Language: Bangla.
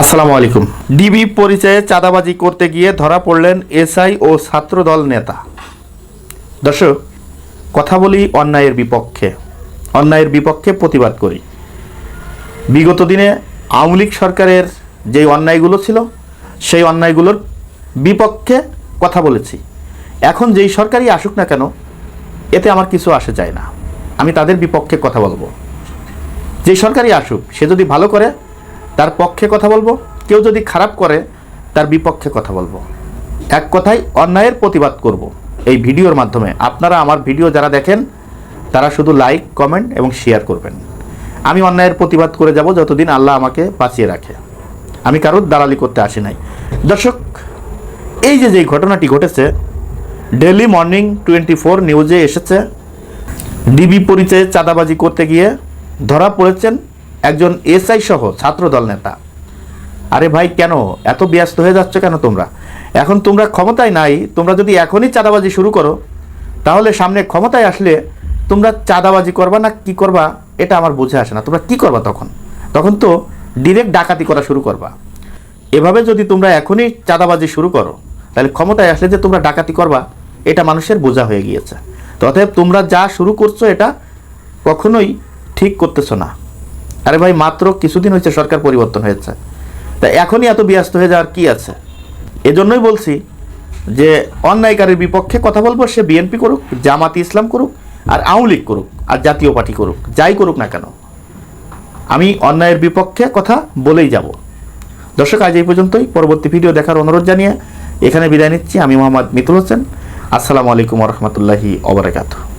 আসসালামু আলাইকুম। ডিবি পরিচয়ে চাঁদাবাজি করতে গিয়ে ধরা পড়লেন এসআই ও ছাত্রদল নেতা। দর্শক, কথা বলি অন্যায়ের বিপক্ষে। অন্যায়ের বিপক্ষে প্রতিবাদ করি। বিগত দিনে আওয়ামী লীগ সরকারের যে অন্যায়গুলো ছিল, সেই অন্যায়গুলোর বিপক্ষে কথা বলেছি। এখন যেই সরকারই আসুক না কেন, এতে আমার কিছু আসে যায় না। আমি তাদের বিপক্ষে কথা বলব। যে সরকারই আসুক, সে যদি ভালো করে তার পক্ষে কথা বলব, কেউ যদি খারাপ করে, তার বিপক্ষে কথা বলব। এক কথায় অন্যায়ের প্রতিবাদ করব। এই ভিডিওর মাধ্যমে আপনারা আমার ভিডিও যারা দেখেন, তারা শুধু লাইক, কমেন্ট এবং শেয়ার করবেন। আমি অন্যায়ের প্রতিবাদ করে যাব যতদিন আল্লাহ আমাকে বাঁচিয়ে রাখে। আমি কারোর দালালি করতে আসি নাই। দর্শক, এই যে যেই ঘটনাটি ঘটেছে ডেলি মর্নিং টোয়েন্টি ফোর নিউজে এসেছে। ডিবি পরিচয়ে চাঁদাবাজি করতে গিয়ে ধরা পড়েছেন একজন এসআই সহ ছাত্রদল নেতা। আরে ভাই, কেন? এত ব্যস্ত হয়ে যাচ্ছ কেন তোমরা? এখন তোমরা ক্ষমতায় নাই, তোমরা যদি এখনই চাঁদাবাজি শুরু করো, তাহলে সামনে ক্ষমতায় আসলে তোমরা চাঁদাবাজি করবা না কি করবা, এটা আমার বুঝে আসে না। তোমরা কি করবা তখন? তখন তো ডিরেক্ট ডাকাতি করা শুরু করবা। এভাবে যদি তোমরা এখনই চাঁদাবাজি শুরু করো, তাহলে ক্ষমতায় আসলে যে তোমরা ডাকাতি করবা, এটা মানুষের বোঝা হয়ে গিয়েছে। অতএব তোমরা যা শুরু করছ, এটা কখনোই ঠিক করতেছো না। আরে ভাই, মাত্র কিছুদিন হয়েছে সরকার পরিবর্তন হয়েছে। তা এখনই এত ব্যস্ত হয়ে যাওয়ার কি আছে? এজন্যই বলছি যে, অন্যায়কারীর বিপক্ষে কথা বলব, সে বিএনপি করুক, জামাতি ইসলাম করুক, আর আওয়ামী লীগ করুক, আর জাতীয় পার্টি করুক, যাই করুক না কেন। আমি অন্যায়ের বিপক্ষে কথা বলেই যাব। দর্শক, আজ এই পর্যন্তই। পরবর্তী ভিডিও দেখার অনুরোধ জানিয়ে এখানে বিদায় নিচ্ছি। আমি মোহাম্মদ মিতুল হোসেন। আসসালামু আলাইকুম রহমতুল্লাহি অবরাকাতু